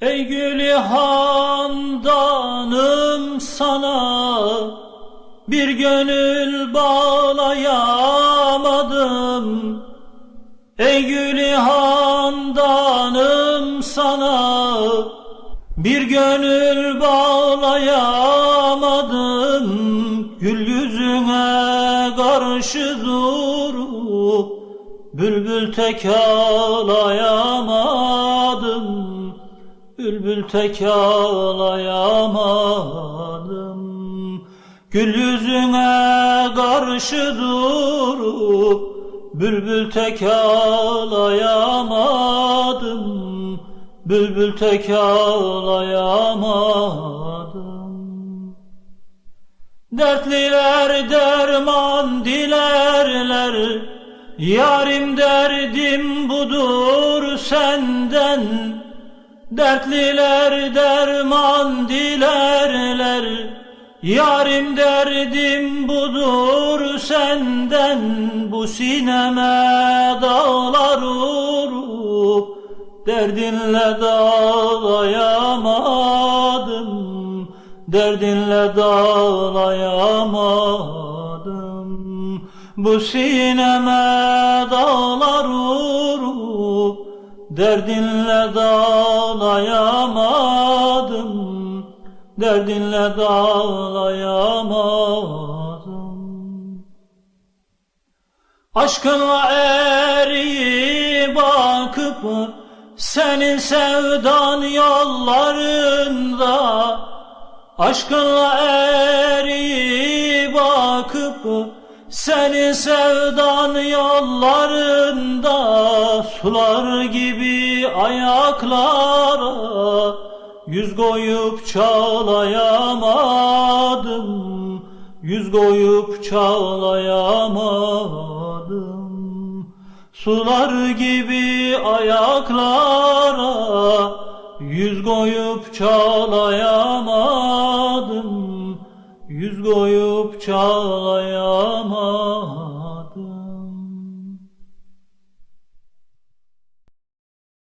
Ey gülü handanım sana bir gönül bağlayamadım. Ey gülü handanım sana bir gönül bağlayamadım. Gül yüzüne karşı durup Bülbül tek ağlayamadım Bülbül tek ağlayamadım. Gül yüzüne karşı durup Bülbül tek ağlayamadım. Bülbül tek ağlayamadım. Dertliler derman dilerler Yarim derdim budur senden Dertliler derman dilerler Yarim derdim budur senden Bu sineme dağlar vurup Derdinle dağlayamadım Derdinle dağlayamadım. Bu sineme dağlar vurup Derdinle dağlayamadım Derdinle dağlayamadım Aşkınla eriyip bakıp Senin sevdan yollarında Aşkınla eriyip bakıp Senin sevdan yollarında Sular gibi ayaklara Yüz koyup çağlayamadım Yüz koyup çağlayamadım Sular gibi ayaklara Yüz koyup çağlayamadım Yüz koyup çağlayamadım